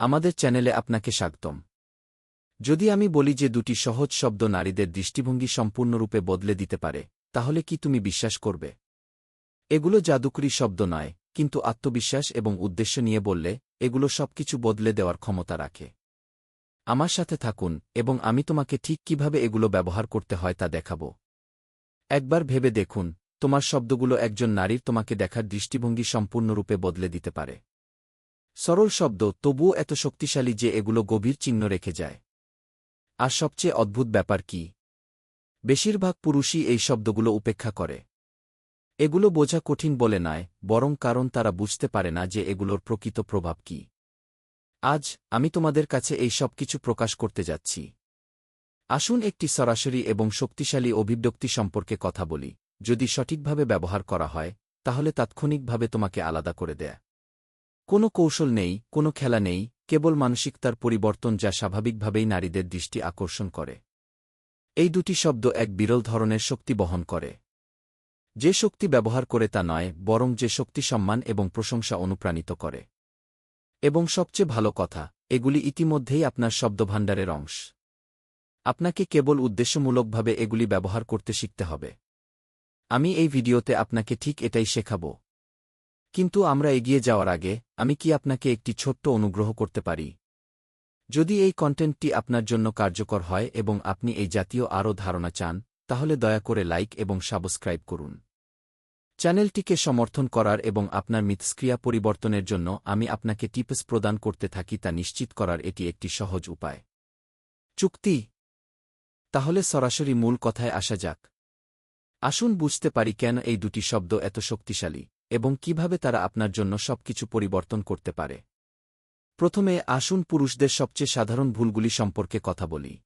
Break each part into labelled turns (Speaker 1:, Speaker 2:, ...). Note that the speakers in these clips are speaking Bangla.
Speaker 1: আমাদের চ্যানেলে আপনাকে স্বাগতম। যদি আমি বলি যে দুটি সহজ শব্দ নারীদের দৃষ্টিভঙ্গি সম্পূর্ণরূপে বদলে দিতে পারে, তাহলে কি তুমি বিশ্বাস করবে? এগুলো জাদুকরি শব্দ নয়, কিন্তু আত্মবিশ্বাস এবং উদ্দেশ্য নিয়ে বললে এগুলো সবকিছু বদলে দেওয়ার ক্ষমতা রাখে। আমার সাথে থাকুন এবং আমি তোমাকে ঠিক কীভাবে এগুলো ব্যবহার করতে হয় তা দেখাব। একবার ভেবে দেখুন, তোমার শব্দগুলো একজন নারীর তোমাকে দেখার দৃষ্টিভঙ্গি সম্পূর্ণরূপে বদলে দিতে পারে। সরল শব্দ তবুও এত শক্তিশালী যে এগুলো গভীর চিহ্ন রেখে যায়। আর সবচেয়ে অদ্ভুত ব্যাপার কি? বেশিরভাগ পুরুষই এই শব্দগুলো উপেক্ষা করে। এগুলো বোঝা কঠিন বলে নয়, বরং কারণ তারা বুঝতে পারে না যে এগুলোর প্রকৃত প্রভাব কি। আজ, আমি তোমাদের কাছে এই সব কিছু প্রকাশ করতে যাচ্ছি। আসুন একটি সরাসরি এবং শক্তিশালী অভিব্যক্তি সম্পর্কে কথা বলি। যদি সঠিকভাবে ব্যবহার করা হয়, তাহলে তাৎক্ষণিকভাবে তোমাকে আলাদা করে দেয়। কোনো কৌশল নেই, কোনো খেলা নেই, কেবল মানসিকতার পরিবর্তন যা স্বাভাবিকভাবেই নারীদের দৃষ্টি আকর্ষণ করে। এই দুটি শব্দ এক বিরল ধরনের শক্তি বহন করে। যে শক্তি ব্যবহার করে তা নয়, বরং যে শক্তি সম্মান এবং প্রশংসা অনুপ্রাণিত করে। এবং সবচেয়ে ভালো কথা, এগুলি ইতিমধ্যেই আপনার শব্দভাণ্ডারের অংশ। আপনাকে কেবল উদ্দেশ্যমূলকভাবে এগুলি ব্যবহার করতে শিখতে হবে। আমি এই ভিডিওতে আপনাকে ঠিক এটাই শেখাব। কিন্তু আমরা এগিয়ে যাওয়ার আগে, আমি কি আপনাকে একটি ছোট্ট অনুগ্রহ করতে পারি? যদি এই কন্টেন্টটি আপনার জন্য কার্যকর হয় এবং আপনি এই জাতীয় আরও ধারণা চান, তাহলে দয়া করে লাইক এবং সাবস্ক্রাইব করুন। চ্যানেলটিকে সমর্থন করার এবং আপনার মিথস্ক্রিয়া পরিবর্তনের জন্য আমি আপনাকে টিপস প্রদান করতে থাকি তা নিশ্চিত করার এটি একটি সহজ উপায়। চুক্তি। তাহলে সরাসরি মূল কথায় আসা যাক। আসুন বুঝতে পারি কেন এই দুটি শব্দ এত শক্তিশালী। এবং কীভাবে তারা আপনার জন্য সবকিছু পরিবর্তন করতে পারে। প্রথমে আসুন পুরুষদের সবচেয়ে সাধারণ ভুলগুলি সম্পর্কে কথা বলি।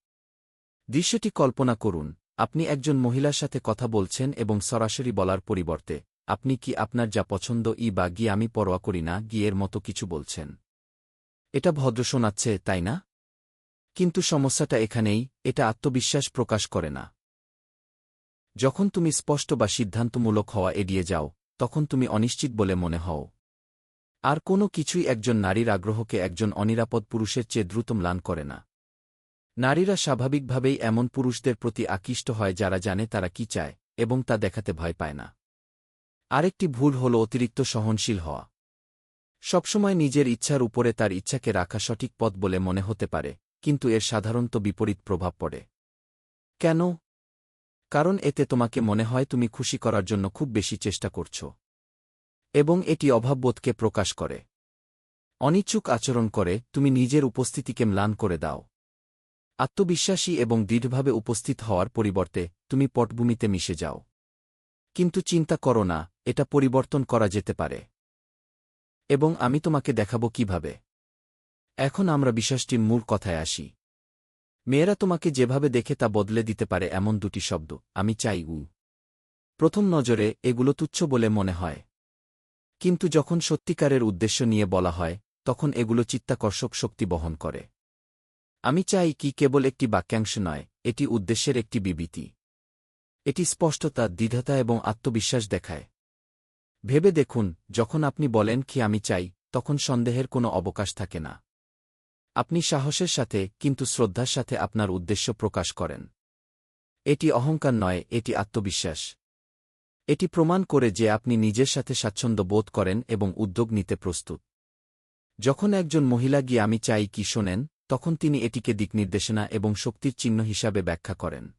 Speaker 1: দৃশ্যটি কল্পনা করুন, আপনি একজন মহিলার সাথে কথা বলছেন এবং সরাসরি বলার পরিবর্তে, আপনি কি আপনার যা পছন্দ ই বা গি আমি পরোয়া করি না গিয়ের মতো কিছু বলছেন। এটা ভদ্র শোনাচ্ছে, তাই না? কিন্তু সমস্যাটা এখানেই, এটা আত্মবিশ্বাস প্রকাশ করে না। যখন তুমি স্পষ্ট বা সিদ্ধান্তমূলক হওয়া এড়িয়ে যাও তখন তুমি অনিশ্চিত বলে মনে হও। আর কোনো কিছুই একজন নারীর আগ্রহকে একজন অনিরাপদ পুরুষের চেয়ে দ্রুত ম্লান করে না। নারীরা স্বাভাবিকভাবেই এমন পুরুষদের প্রতি আকৃষ্ট হয় যারা জানে তারা কি চায় এবং তা দেখাতে ভয় পায় না। আরেকটি ভুল হল অতিরিক্ত সহনশীল হওয়া। সবসময় নিজের ইচ্ছার উপরে তার ইচ্ছাকে রাখা সঠিক পথ বলে মনে হতে পারে, কিন্তু এর সাধারণত বিপরীত প্রভাব পড়ে। কেন? কারণ এতে তোমাকে মনে হয় তুমি খুশি করার জন্য খুব বেশি চেষ্টা করছ। এবং এটি অভাববোধকে প্রকাশ করে। অনিচ্ছুক আচরণ করে, তুমি নিজের উপস্থিতিকে ম্লান করে দাও। আত্মবিশ্বাসী এবং দৃঢ়ভাবে উপস্থিত হওয়ার পরিবর্তে, তুমি পটভূমিতে মিশে যাও। কিন্তু চিন্তা করো না, এটা পরিবর্তন করা যেতে পারে। এবং আমি তোমাকে দেখাব কীভাবে। এখন আমরা বিশ্বাসটির মূল কথায় আসি। মেয়েরা তোমাকে যেভাবে দেখে তা বদলে দিতে পারে এমন দুটি শব্দ, আমি চাই উ। প্রথম নজরে, এগুলো তুচ্ছ বলে মনে হয়। কিন্তু যখন সত্যিকারের উদ্দেশ্য নিয়ে বলা হয়, তখন এগুলো চিত্তাকর্ষক শক্তি বহন করে। আমি চাই কি কেবল একটি বাক্যাংশ নয়, এটি উদ্দেশ্যের একটি বিবৃতি। এটি স্পষ্টতা, দ্বিধাতা এবং আত্মবিশ্বাস দেখায়। ভেবে দেখুন, যখন আপনি বলেন কি আমি চাই, তখন সন্দেহের কোনো অবকাশ থাকে না। আপনি সাহসের সাথে, কিন্তু শ্রদ্ধার সাথে আপনার উদ্দেশ্য প্রকাশ করেন। এটি অহংকার নয়, এটি আত্মবিশ্বাস। এটি প্রমাণ করে যে আপনি নিজের সাথে স্বাচ্ছন্দ্য বোধ করেন এবং উদ্যোগ নিতে প্রস্তুত। যখন একজন মহিলা গিয়ে, আমি চাই কি? শোনেন, তখন তিনি এটিকে দিকনির্দেশনা এবং শক্তির চিহ্ন হিসাবে ব্যাখ্যা করেন।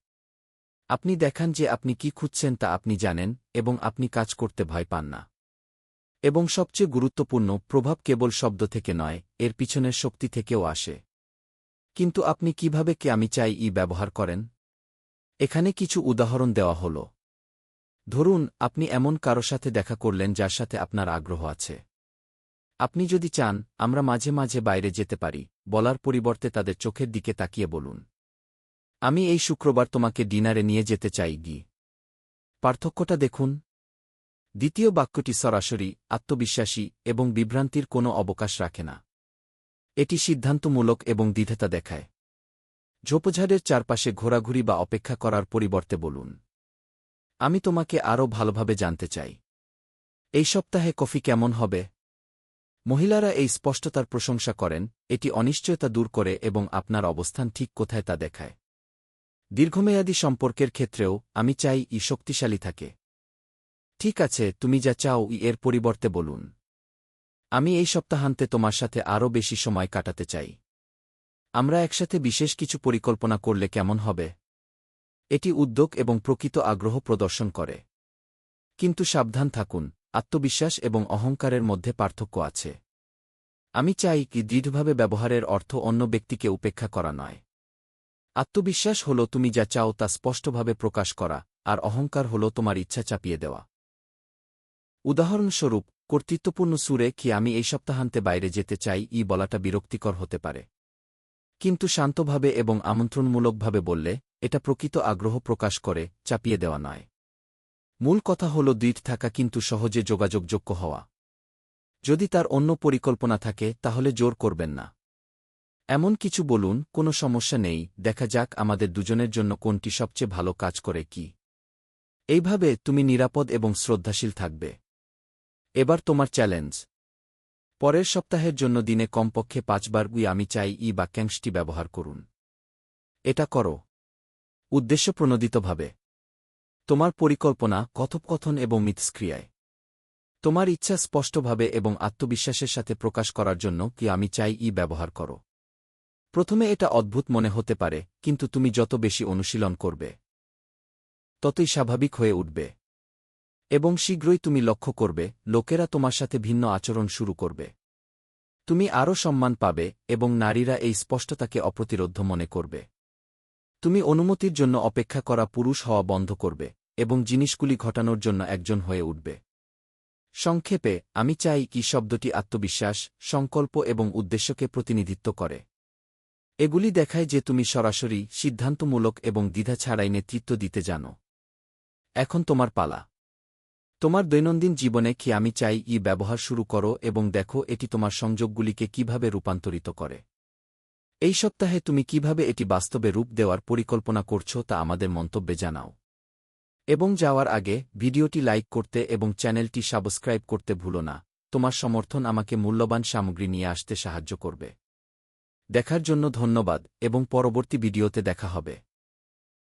Speaker 1: আপনি দেখান যে আপনি কি খুঁজছেন তা আপনি জানেন এবং আপনি কাজ করতে ভয় পান না। এবং সবচেয়ে গুরুত্বপূর্ণ, প্রভাব কেবল শব্দ থেকে নয়, এর পিছনের শক্তি থেকেও আসে। কিন্তু আপনি কীভাবে কে আমি চাই ই ব্যবহার করেন? এখানে কিছু উদাহরণ দেওয়া হল। ধরুন, আপনি এমন কারও সাথে দেখা করলেন যার সাথে আপনার আগ্রহ আছে। আপনি যদি চান, আমরা মাঝে মাঝে বাইরে যেতে পারি, বলার পরিবর্তে তাদের চোখের দিকে তাকিয়ে বলুন। আমি এই শুক্রবার তোমাকে ডিনারে নিয়ে যেতে চাই, গি। পার্থক্যটা দেখুন। দ্বিতীয় বাক্যটি সরাসরি আত্মবিশ্বাসী এবং বিভ্রান্তির কোনো অবকাশ রাখে না। এটি সিদ্ধান্তমূলক এবং দ্বিধেতা দেখায়। ঝোপঝাড়ের চারপাশে ঘোরাঘুরি বা অপেক্ষা করার পরিবর্তে বলুন, আমি তোমাকে আরও ভালোভাবে জানতে চাই। এই সপ্তাহে কফি কেমন হবে? মহিলারা এই স্পষ্টতার প্রশংসা করেন, এটি অনিশ্চয়তা দূর করে এবং আপনার অবস্থান ঠিক কোথায় তা দেখায়। দীর্ঘমেয়াদী সম্পর্কের ক্ষেত্রেও আমি চাই ই শক্তিশালী থাকে। ঠিক আছে, তুমি যা চাও এর পরিবর্তে বলুন। আমি এই সপ্তাহান্তে তোমার সাথে আরও বেশি সময় কাটাতে চাই। আমরা একসাথে বিশেষ কিছু পরিকল্পনা করলে কেমন হবে? এটি উদ্যোগ এবং প্রকৃত আগ্রহ প্রদর্শন করে। কিন্তু সাবধান থাকুন, আত্মবিশ্বাস এবং অহংকারের মধ্যে পার্থক্য আছে। আমি চাই কি দৃঢ়ভাবে ব্যবহারের অর্থ অন্য ব্যক্তিকে উপেক্ষা করা নয়। আত্মবিশ্বাস হল তুমি যা চাও তা স্পষ্টভাবে প্রকাশ করা, আর অহংকার হল তোমার ইচ্ছা চাপিয়ে দেওয়া। উদাহরণস্বরূপ, কর্তৃত্বপূর্ণ সুরে কি আমি এই সপ্তাহান্তে বাইরে যেতে চাই, ই বলাটা বিরক্তিকর হতে পারে। কিন্তু শান্তভাবে এবং আমন্ত্রণমূলকভাবে বললে, এটা প্রকৃত আগ্রহ প্রকাশ করে, চাপিয়ে দেওয়া নয়। মূল কথা হল দৃঢ় থাকা কিন্তু সহজে যোগাযোগযোগ্য হওয়া। যদি তার অন্য পরিকল্পনা থাকে, তাহলে জোর করবেন না। এমন কিছু বলুন, কোনো সমস্যা নেই, দেখা যাক আমাদের দুজনের জন্য কোনটি সবচেয়ে ভালো কাজ করে কি। এইভাবে তুমি নিরাপদ এবং শ্রদ্ধাশীল থাকবে। এবার তোমার চ্যালেঞ্জ। পরের সপ্তাহের জন্য দিনে কমপক্ষে পাঁচবার উই আমি চাই ই বাক্যাংশটি ব্যবহার করুন। এটা করো। উদ্দেশ্যপ্রণোদিতভাবে তোমার পরিকল্পনা, কথোপকথন এবং মিথস্ক্রিয়ায়। তোমার ইচ্ছা স্পষ্টভাবে এবং আত্মবিশ্বাসের সাথে প্রকাশ করার জন্য কি আমি চাই ই ব্যবহার করো। প্রথমে এটা অদ্ভুত মনে হতে পারে, কিন্তু তুমি যত বেশি অনুশীলন করবে, ততই স্বাভাবিক হয়ে উঠবে। এবং শীঘ্রই তুমি লক্ষ্য করবে, লোকেরা তোমার সাথে ভিন্ন আচরণ শুরু করবে। তুমি আরও সম্মান পাবে এবং নারীরা এই স্পষ্টতাকে অপ্রতিরোধ্য মনে করবে। তুমি অনুমতির জন্য অপেক্ষা করা পুরুষ হওয়া বন্ধ করবে এবং জিনিসগুলি ঘটানোর জন্য একজন হয়ে উঠবে। সংক্ষেপে, আমি চাই কি শব্দটি আত্মবিশ্বাস, সংকল্প এবং উদ্দেশ্যকে প্রতিনিধিত্ব করে। এগুলি দেখায় যে তুমি সরাসরি সিদ্ধান্তমূলক এবং দ্বিধা ছাড়াই নেতৃত্ব দিতে জানো। এখন তোমার পালা। তোমার দৈনন্দিন জীবনে কি আমি চাই ই ব্যবহার শুরু করো এবং দেখো এটি তোমার সংযোগগুলিকে কীভাবে রূপান্তরিত করে। এই সপ্তাহে তুমি কীভাবে এটি বাস্তবে রূপ দেওয়ার পরিকল্পনা করছ তা আমাদের মন্তব্যে জানাও। এবং যাওয়ার আগে, ভিডিওটি লাইক করতে এবং চ্যানেলটি সাবস্ক্রাইব করতে ভুলো না। তোমার সমর্থন আমাকে মূল্যবান সামগ্রী নিয়ে আসতে সাহায্য করবে। দেখার জন্য ধন্যবাদ এবং পরবর্তী ভিডিওতে দেখা হবে।